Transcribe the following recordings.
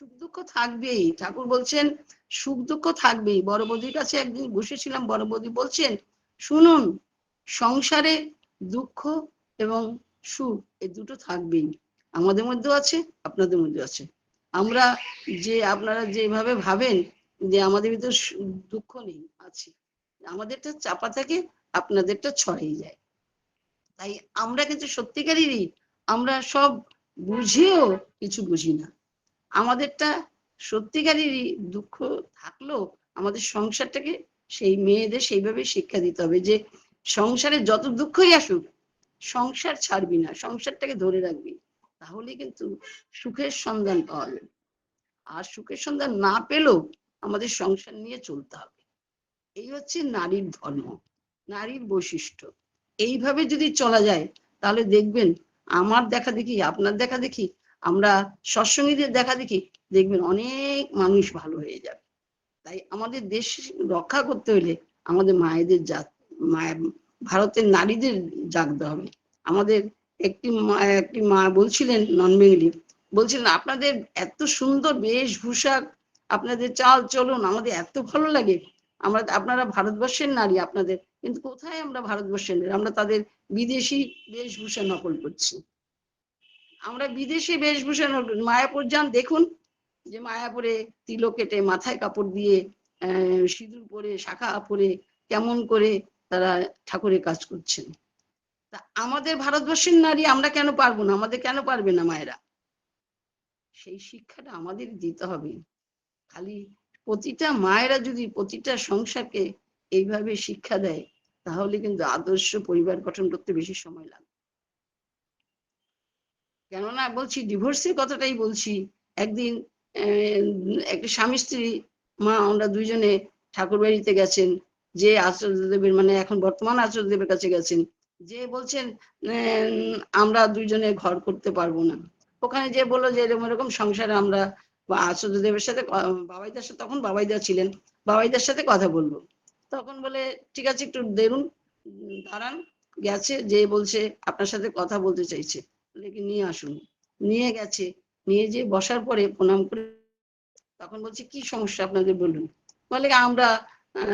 সুখ দুঃখ থাকবেই। ঠাকুর বলছেন, সুখ দুঃখ থাকবেই। বড় বৌদির কাছে একদিন বসেছিলাম বড় বৌদি বলছেন, শুনুন, সংসারে দুঃখ এবং সুখ এই দুটো থাকবেই। আমাদের মধ্যেও আছে, আপনাদের মধ্যেও আছে। আমরা যে, আপনারা যেভাবে ভাবেন যে আমাদের ভিতরে দুঃখ নেই, আছে। আমাদেরটা চাপা থাকে, আপনাদেরটা ছড়িয়ে যায়। তাই আমরা কিন্তু সত্যিকারেরই আমরা সব বুঝেও কিছু বুঝি না। আমাদেরটা সত্যিকারেরই দুঃখ থাকলেও আমাদের সংসারটাকে সেই মেয়েদের সেইভাবে শিক্ষা দিতে হবে যে সংসারে যত দুঃখই আসুক, সংসার ছাড়বি না, সংসারটাকে ধরে রাখবি তাহলে কিন্তু সুখের সন্ধান পাওয়া যাবে। আর সুখের সন্ধান না পেলেও আমাদের সংসার নিয়ে চলতে হবে। এই হচ্ছে নারীর ধর্ম, নারীর বৈশিষ্ট্য। এইভাবে যদি চলা যায়, তাহলে দেখবেন আমার দেখা দেখি, আপনার দেখা দেখি আমরা সৎসঙ্গীদের দেখা দেখি, দেখবেন অনেক মানুষ ভালো হয়ে যাবে। তাই আমাদের দেশ রক্ষা করতে হলে আমাদের মায়েদের জাত মায়ের ভারতের নারীদের জাগতে হবে। আমাদের একটি মা একটি মা বলছিলেন নন বেঙ্গলি বলছিলেন, আপনাদের এত সুন্দর বেশভূষা আপনাদের চাল চলন আমাদের এত ভালো লাগে। আমরা, আপনারা ভারতবর্ষের নারী, আপনাদের, কিন্তু কোথায় আমরা ভারতবর্ষের নারী? আমরা তাদের বিদেশি বেশভূষা নকল করছি। আমরা বিদেশি বেশভূষা নকল মায়াপুর যান, দেখুন যে মায়াপুরে তিলক কেটে মাথায় কাপড় দিয়ে সিঁদুর পরে, শাখা পরে কেমন করে তারা ঠাকুরের কাজ করছেন। তা আমাদের ভারতবর্ষের নারী আমরা কেন পারব না? আমাদের কেন পারবে না মায়েরা? সেই শিক্ষাটা আমাদের দিতে হবে। খালি প্রতিটা মায়েরা যদি প্রতিটা সংসারকে এইভাবে শিক্ষা দেয়, তাহলে কিন্তু আদর্শ পরিবার গঠন করতে বেশি সময় লাগবে। কেননা বলছি ডিভোর্সের কথাটাই বলছি। একদিন একটা স্বামী স্ত্রী, মা, আমরা দুইজনে ঠাকুর বাড়িতে গেছেন, যে আচার্যদেবের মানে এখন বর্তমান আচার্যদেবের কাছে গেছেন, যে বলছেন আমরা দুইজনে ঘর করতে পারব না। ওখানে যে বলল যে এরকম এরকম সংসারে আমরা আচার্যদেবের সাথে বাবাইদার সাথে, তখন বাবাইদা ছিলেন, বাবাইদার সাথে কথা বলব। তখন বলে, ঠিক আছে, একটু দেখুন দাঁড়ান। গেছে, যে বলছে, আপনার সাথে কথা বলতে চাইছে। বলে নিয়ে আসুন। নিয়ে গেছে। নিয়ে যে বসার পরে প্রণাম করে তখন বলছে, কি সমস্যা আপনাদের বলুন? বলে, আমরা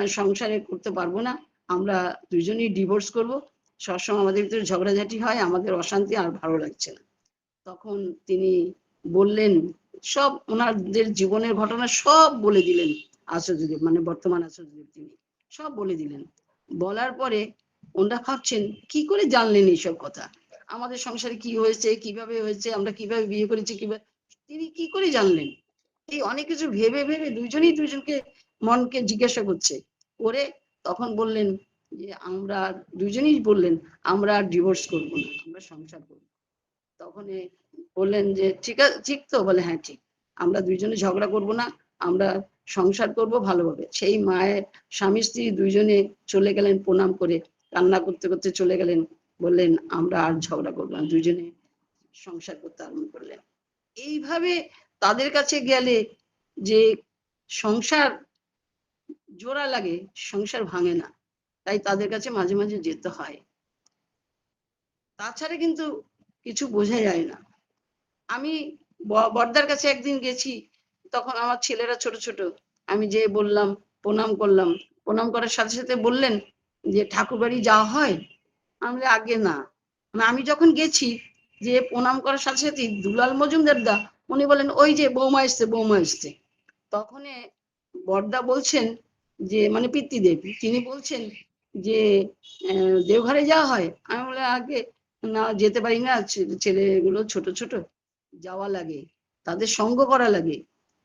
সংসারে করতে পারব না। আমরা দুজনেই ডিভোর্স করব। সবসময় আমাদের ভিতরে ঝগড়াঝাটি হয়, আমাদের অশান্তি আর ভালো লাগছে না। তখন তিনি বললেন, সব ওনাদের জীবনের ঘটনা সব বলে দিলেন আচার্যদেব মানে বর্তমান আচার্যদেব তিনি। সব বলে দিলেন। বলার পরে ওনারা ভাবছেন, কি করে জানলেন এইসব কথা? আমাদের সংসারে কি হয়েছে, কীভাবে হয়েছে, আমরা কীভাবে বিয়ে করেছি, কীভাবে, তিনি কি করে জানলেন? এই অনেক কিছু ভেবে ভেবে দুইজনই দুইজনকে মনকে জিজ্ঞাসা করছে। করে তখন বললেন যে, আমরা দুজনেই বললেন, আমরা আর ডিভোর্স করব না, আমরা সংসার করব। তখন বললেন যে, ঠিক আছে ঠিক তো? বলে হ্যাঁ ঠিক। আমরা দুইজনে ঝগড়া করব না, আমরা সংসার করব ভালোভাবে। সেই মায়ের স্বামী স্ত্রী দুইজনে চলে গেলেন প্রণাম করে, কান্না করতে করতে চলে গেলেন। বললেন, আমরা আর ঝগড়া করব না দুইজনে সংসার করতে আরম্ভ করলেন। এইভাবে তাদের কাছে গেলে যে সংসার জোড়া লাগে, সংসার ভাঙে না, তাই তাদের কাছে মাঝে মাঝে যেতে হয়। তাছাড়া কিন্তু কিছু বোঝা যায় না। আমি ব- বড়দার কাছে একদিন গেছি, তখন আমার ছেলেরা ছোট ছোট। আমি যে বললাম, প্রণাম করলাম। প্রণাম করার সাথে সাথে বললেন যে ঠাকুর বাড়ি যাওয়া হয়? আমি বলি, আগে না। মানে আমি যখন গেছি যে প্রণাম করার সাথে সাথে দুলাল মজুমদার দা উনি বলেন ওই যে বৌমা এসছে বৌমা এসছে। তখন বড়দা বলছেন যে মানে পিতৃদেব তিনি বলছেন যে দেওঘরে যাওয়া হয়? আমি বলে আগে না যেতে পারি না ছেলেগুলো ছোট ছোট যাওয়া লাগে তাদের সঙ্গ করা লাগে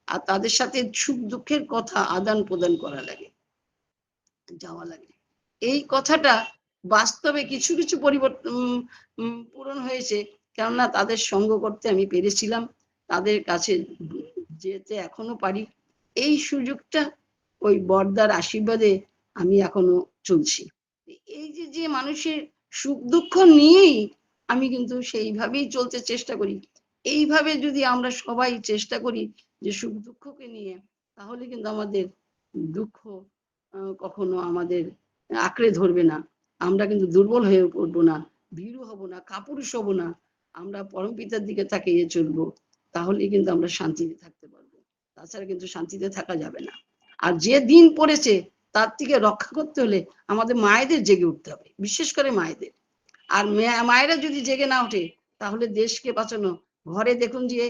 আর তাদের সাথে সুখ দুঃখের কথা আদান প্রদান করা লাগে যাওয়া লাগে। এই কথাটা বাস্তবে কিছু কিছু পরিবর্তন পূরণ হয়েছে। কেননা তাদের সঙ্গ করতে আমি পেরেছিলাম। তাদের কাছে যেতে এখনও পারি। এই সুযোগটা ওই বর্দার আশীর্বাদে আমি এখনও চলছি। এই যে যে মানুষের সুখ দুঃখ নিয়েই আমি কিন্তু সেইভাবেই চলতে চেষ্টা করি। এইভাবে যদি আমরা সবাই চেষ্টা করি যে সুখ দুঃখকে নিয়ে, তাহলে কিন্তু আমাদের দুঃখ কখনো আমাদের আঁকড়ে ধরবে না। আমরা কিন্তু দুর্বল হয়ে পড়ব না, ভীরু হব না, কাপুরুষ হব না, আমরা পরম পিতার দিকে তাকিয়ে চলবো তাহলে কিন্তু আমরা শান্তিতে থাকতে পারব। তাছাড়া কিন্তু শান্তিতে থাকা যাবে না। আর যে দিন পড়েছে, তার থেকে রক্ষা করতে হলে আমাদের মায়েদের জেগে উঠতে হবে, বিশেষ করে মায়েদের। আর মায়েরা যদি জেগে না ওঠে, তাহলে দেশকে বাঁচানো, ঘরে দেখুন যে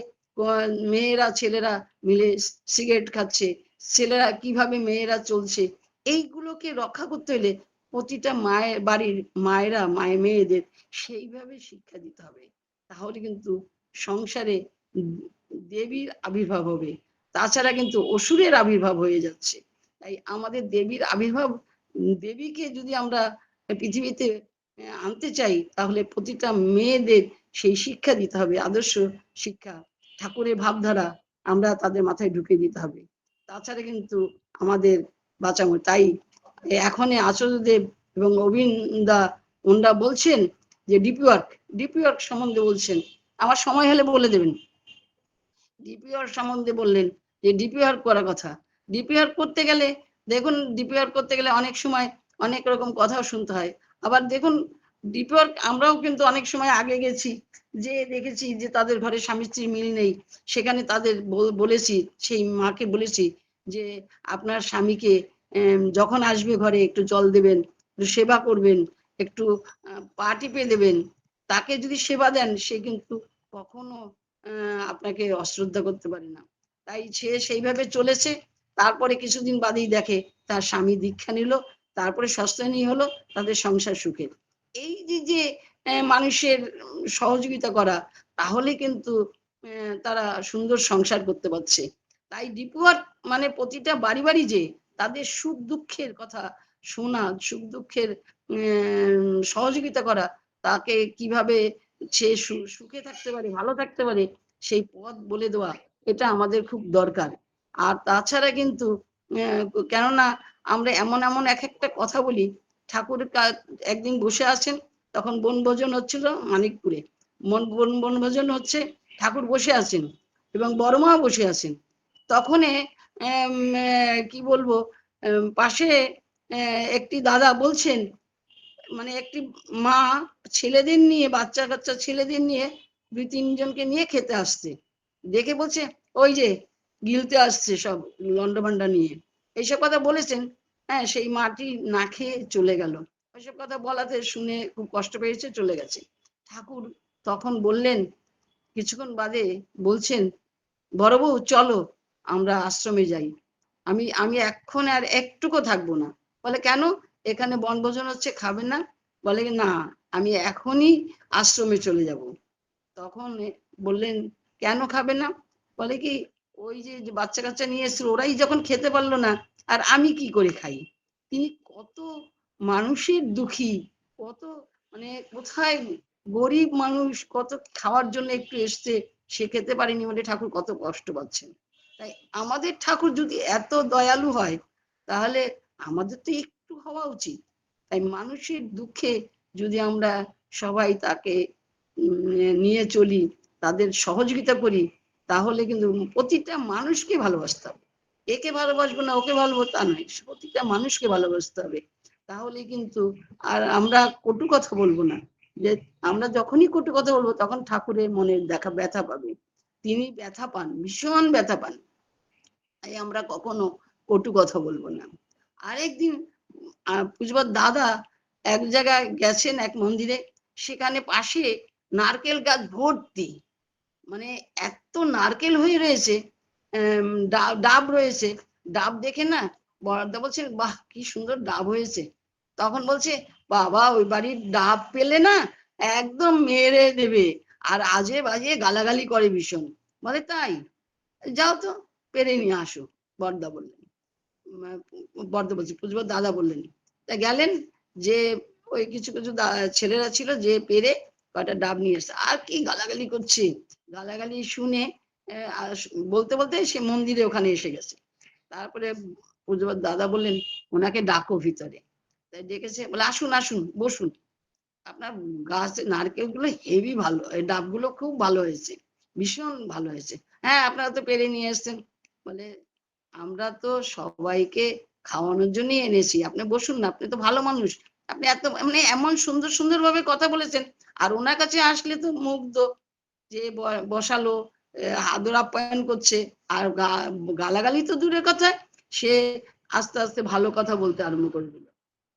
মেয়েরা, ছেলেরা মিলে সিগারেট খাচ্ছে, ছেলেরা কীভাবে মেয়েরা চলছে, এইগুলোকে রক্ষা করতে হলে প্রতিটা মায়ের বাড়ির মায়েরা, মায়ের মেয়েদের সেইভাবে শিক্ষা দিতে হবে। তাহলে কিন্তু সংসারে দেবীর আবির্ভাব হবে। তাছাড়া কিন্তু অসুরের আবির্ভাব হয়ে যাচ্ছে। তাই আমাদের দেবীর আবির্ভাব, দেবীকে যদি আমরা পৃথিবীতে আনতে চাই, তাহলে প্রতিটা মেয়েদের সেই শিক্ষা দিতে হবে, আদর্শ শিক্ষা। ঠাকুরের ভাবধারা আমরা তাদের মাথায় ঢুকে দিতে হবে। তাছাড়া কিন্তু আমাদের বাঁচানো তাই এখন আচার্যদেব এবং অবিন্দা ওনরা বলছেন যে ডিপি ওয়ার্ক ওয়ার্ক সম্বন্ধে বলছেন। আমার সময় হলে বলে দেবেন। ডিপি ওয়ার্ক সম্বন্ধে বললেন যে ডিপি ওয়ার্ক করার কথা। ডিপি ওয়ার্ক করতে গেলে, দেখুন ডিপি ওয়ার্ক করতে গেলে অনেক সময় অনেক রকম কথাও শুনতে হয়। আবার দেখুন ডিপি ওয়ার্ক আমরাও কিন্তু অনেক সময় আগে গেছি, যে দেখেছি যে তাদের ঘরে স্বামী স্ত্রী মিল নেই। সেখানে তাদের বল- বলেছি, সেই মাকে বলেছি যে আপনার স্বামীকে যখন আসবে ঘরে একটু জল দেবেন, একটু সেবা করবেন, একটু পা টিপে দেবেন, তাকে যদি সেবা দেন, সে কিন্তু কখনো আপনাকে অশ্রদ্ধা করতে পারে না। তাই সে সেইভাবে চলেছে, তারপরে কিছুদিন বাদেই দেখে তার স্বামী দীক্ষা নিল, তারপরে সস্তানি হলো, তাদের সংসার সুখের এই যে যে মানুষের সহযোগিতা করা, তাহলে কিন্তু তারা সুন্দর সংসার করতে পারছে। তাই ডিপুয়ার মানে প্রতিটা বাড়ি বাড়ি যে তাদের সুখ দুঃখের কথা শোনা, সুখ দুঃখের সহযোগিতা করা, তাকে কীভাবে সে সুখে থাকতে পারে, ভালো থাকতে পারে, সেই পথ বলে দেওয়া, এটা আমাদের খুব দরকার। আর তাছাড়া কিন্তু কেননা আমরা এমন এমন এক একটা কথা বলি, ঠাকুর একদিন বসে আছেন, তখন বনভোজন হচ্ছিল মানিকপুরে। মন, বন বনভোজন হচ্ছে ঠাকুর বসে আছেন এবং বড়মা বসে আছেন। তখন কি বলব? পাশে একটি দাদা বলছেন মানে একটি মা ছেলেদের নিয়ে, বাচ্চা কাচ্চা ছেলেদের নিয়ে দুই, তিনজনকে নিয়ে খেতে আসছে। দেখে বলছে, ওই যে গিলতে আসছে সব লন্ডভান্ডা নিয়ে। এইসব কথা বলেছেন হ্যাঁ সেই মাটি না খেয়ে চলে গেল। ওইসব কথা বলাতে শুনে খুব কষ্ট পেয়েছে, চলে গেছে। ঠাকুর তখন বললেন, কিছুক্ষণ বাদে বলছেন বড় চলো। আমরা আশ্রমে যাই। আমি আমি এখন আর একটুকু থাকব না। বলে, কেন? এখানে বনভোজন হচ্ছে, খাবে না? বলে, না, আমি এখনই আশ্রমে চলে যাব। তখন বললেন, কেন খাবে না? বলে কি, ওই যে বাচ্চা কাচ্চা নিয়ে এসেছিল, ওরাই যখন খেতে পারল না, আর আমি কি করে খাই? তিনি কত মানুষের দুঃখী, কত মানে কোথায় গরিব মানুষ, কত খাওয়ার জন্য একটু এসছে, সে খেতে পারেনি বলে ঠাকুর কত কষ্ট পাচ্ছেন। তাই আমাদের ঠাকুর যদি এত দয়ালু হয়, তাহলে আমাদের তো একটু হওয়া উচিত। তাই মানুষের দুঃখে যদি আমরা সবাই তাকে নিয়ে চলি, তাদের সহযোগিতা করি, তাহলে কিন্তু প্রতিটা মানুষকে ভালোবাসতে হবে। একে ভালোবাসবো না, ওকে ভালোবাসবো তা নয়, প্রতিটা মানুষকে ভালোবাসতে হবে। তাহলে কিন্তু আর আমরা কটু কথা বলব না। যে আমরা যখনই কটু কথা বলব, তখন ঠাকুরের মনের দেখা ব্যথা পাবে। তিনি ব্যথা পান, ভীষণ ব্যথা পান। তাই আমরা কখনো কটু কথা বলব না। আরেকদিন পুজবার দাদা এক জায়গায় গেছেন এক মন্দিরে, সেখানে পাশে নারকেল গাছ ভর্তি। মানে এত নারকেল হয়ে রয়েছে ডাব রয়েছে। ডাব দেখে না বরাদ্দা বলছে বাহ, কি সুন্দর ডাব হয়েছে। তখন বলছে, বাবা, ওই বাড়ির ডাব পেলে না একদম মেরে দেবে, আর আজে বাজে গালাগালি করে ভীষণ। বলে, তাই? যাও তো। পেরে নিয়ে আসো বর্দা বললেন। বর্দা বলছি পুজবার দাদা বললেন। তা গেলেন যে ওই কিছু কিছু ছেলেরা ছিল যে পেরে কটা ডাব নিয়ে এসছে আর কি গালাগালি করছে। গালাগালি শুনে বলতে বলতে সে মন্দিরে ওখানে এসে গেছে। তারপরে পুজোর দাদা বললেন, ওনাকে ডাকো ভিতরে। তাই ডেকেছে, বলে, আসুন আসুন, বসুন। আপনার গাছ নারকেলগুলো হেভি ভালো ডাবগুলো খুব ভালো হয়েছে, ভীষণ ভালো হয়েছে। হ্যাঁ আপনারা তো পেরে নিয়ে এসছেন। বলে আমরা তো সবাইকে খাওয়ানোর জন্যই এনেছি। আপনি বসুন না, আপনি তো ভালো মানুষ। আপনি এত মানে এমন সুন্দর সুন্দর ভাবে কথা বলেছেন, আর ওনার কাছে আসলে তো মুগ্ধ যে বসালো আদর আপ্যায়ন করছে। আর গালাগালি তো দূরের কথা, সে আস্তে আস্তে ভালো কথা বলতে আরম্ভ করে দিল।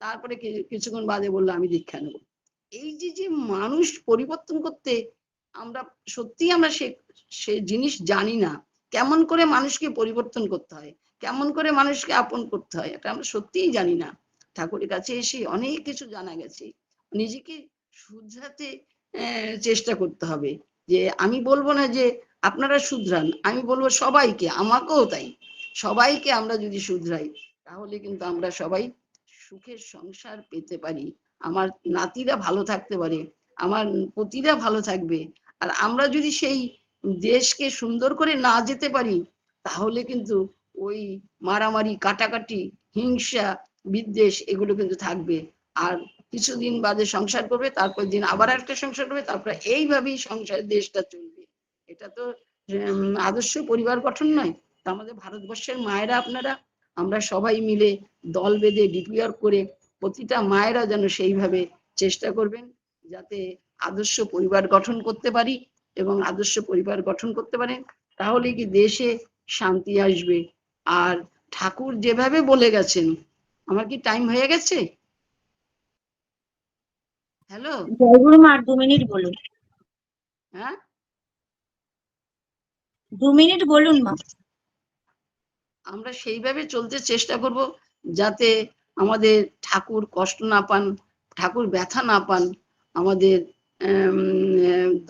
তারপরে কিছুক্ষণ বাদে বলল, আমি দীক্ষা নেব। এই যে যে মানুষ পরিবর্তন করতে আমরা সত্যি আমরা সে সে জিনিস জানি না। কেমন করে মানুষকে পরিবর্তন করতে হয়? কেমন করে মানুষকে আপন করতে হয়? এটা আমরা সত্যিই জানি না। ঠাকুরের কাছে এসে অনেক কিছু জানা গেছে। নিজেকে শুধরাতে চেষ্টা করতে হবে। যে আমি বলব না যে আপনারা শুধরান, আমি বলব সবাইকে, আমাকেও তাই। সবাইকে আমরা যদি শুধরাই, তাহলে কিন্তু আমরা সবাই সুখের সংসার পেতে পারি। আমার নাতিরা ভালো থাকতে পারে, আমার পতিরা ভালো থাকবে। আর আমরা যদি সেই দেশকে সুন্দর করে না যেতে পারি, তাহলে কিন্তু ওই মারামারি, কাটাকাটি, হিংসা, বিদ্বেষ এগুলো কিন্তু থাকবে। আর কিছুদিন বাদে সংসার করবে তারপর দিন আবার একটা সংসার করবে, তারপরে এইভাবেই সংসার, দেশটা চলবে। এটা তো আদর্শ পরিবার গঠন নয়। তা আমাদের ভারতবর্ষের মায়েরা, আপনারা, আমরা সবাই মিলে দল বেঁধে ডিপিআর করে প্রতিটা মায়েরা যেন সেইভাবে চেষ্টা করবেন, যাতে আদর্শ পরিবার গঠন করতে পারি। এবং আদর্শ পরিবার গঠন করতে পারেন তাহলে কি দেশে শান্তি আসবে। আর ঠাকুর যেভাবে বলে গেছেন আমার কি টাইম হয়ে গেছে? হ্যালো জয়গুরু মা দু মিনিট বলুন। হ্যাঁ? দু মিনিট বলুন মা। আমরা সেইভাবে চলতে চেষ্টা করব যাতে আমাদের ঠাকুর কষ্ট না পান ঠাকুর ব্যথা না পান আমাদের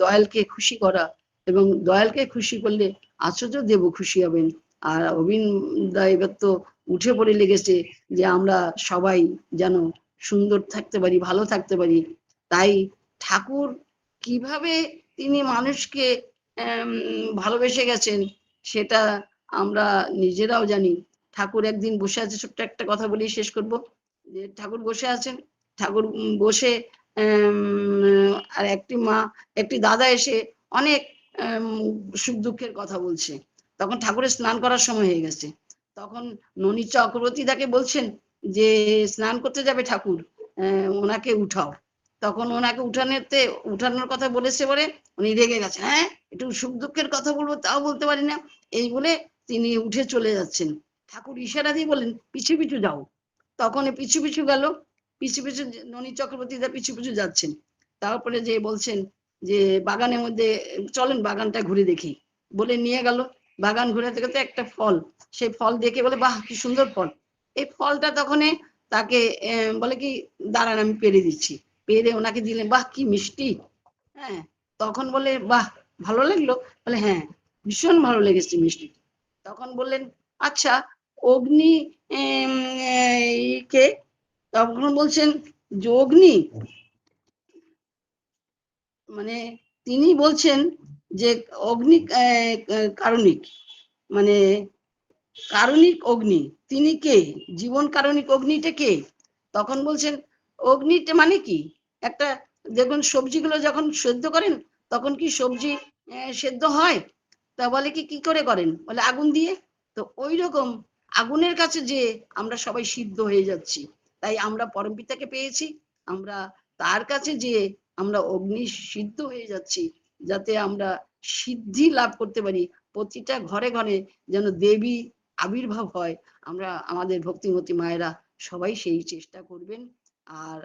দয়ালকে খুশি করা এবং দয়ালকে খুশি করলে আশ্চর্য দেব খুশি হবেন। আর অবিন এবার তো উঠে পড়ে লেগেছে যে আমরা সবাই যেন সুন্দর থাকতে পারি, ভালো থাকতে পারি। তাই ঠাকুর কীভাবে তিনি মানুষকে ভালোবেসে গেছেন সেটা আমরা নিজেরাও জানি। ঠাকুর একদিন বসে আছে, ছোট্ট একটা কথা বলেই শেষ করব। যে ঠাকুর বসে আছেন, ঠাকুর বসে আর একটি মা, একটি দাদা এসে অনেক সুখ দুঃখের কথা বলছে। তখন ঠাকুরের স্নান করার সময় হয়ে গেছে। তখন ননী চক্রবর্তী তাকে বলছেন যে, স্নান করতে যাবে ঠাকুর ওনাকে উঠাও। তখন ওনাকে উঠানোতে, উঠানোর কথা বলেছে বলে উনি রেগে গেছেন। হ্যাঁ একটু সুখ দুঃখের কথা বলব, তাও বলতে পারি না। এই বলে তিনি উঠে চলে যাচ্ছেন। ঠাকুর ইশারা দিয়ে বলেন পিছু পিছু যাও। তখন পিছু পিছু গেল। পিছু পিছু ননী চক্রবর্তীরা পিছু পিছু যাচ্ছেন। তারপরে যে বলছেন যে, বাগানের মধ্যে, চলেন বাগানটা ঘুরে দেখি। বলে নিয়ে গেল। বাগান ঘুরে থেকে একটা ফল। সেই ফল দেখে বলে, বাহ, কি সুন্দর ফল। এই ফলটা তখন তাকে বলে কি, দাঁড়ান, আমি পেরে দিচ্ছি। পেরে ওনাকে দিলেন, বাহ, কি মিষ্টি। হ্যাঁ তখন বলে, বাহ, ভালো লাগল? বলে হ্যাঁ ভীষণ ভালো লেগেছে মিষ্টি তখন বললেন আচ্ছা অগ্নি কে তখন বলছেন যে অগ্নি মানে তিনি বলছেন যে অগ্নি কারণিক মানে কারণিক অগ্নি। তিনি কে? জীবন কারণিক অগ্নিটা কে? তখন বলছেন, অগ্নিটা মানে কি? একটা দেখুন, সবজিগুলো যখন সেদ্ধ করেন, তখন কি সবজি সেদ্ধ হয়? তা বলে কি কি করে করেন? বলে আগুন দিয়ে? তো ওই রকম আগুনের কাছে যে আমরা সবাই সিদ্ধ হয়ে যাচ্ছি। তাই আমরা পরমপিতাকে পেয়েছি। আমরা তার কাছে যে আমরা অগ্নি সিদ্ধ হয়ে যাচ্ছি, যাতে আমরা সিদ্ধি লাভ করতে পারি। প্রতিটা ঘরে ঘরে যেন দেবী আবির্ভাব হয়, আমরা আমাদের ভক্তিমতী মায়েরা সবাই সেই চেষ্টা করবেন আর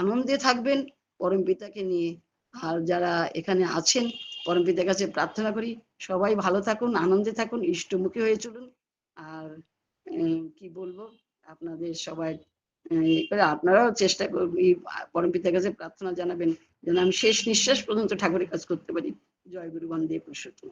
আনন্দে থাকবেন পরমপিতাকে নিয়ে। আর যারা এখানে আছেন, পরমপিতার কাছে প্রার্থনা করি, সবাই ভালো থাকুন, আনন্দে থাকুন, ইষ্টমুখী হয়ে চলুন। আর কি বলব, আপনাদের সবাই উম, এ আপনারাও চেষ্টা করবেন পরমপিতার কাছে প্রার্থনা জানাবেন যেন আমি শেষ নিঃশ্বাস পর্যন্ত ঠাকুরের কাজ করতে পারি। জয় গুরু বন্দে পুরুষোত্তম।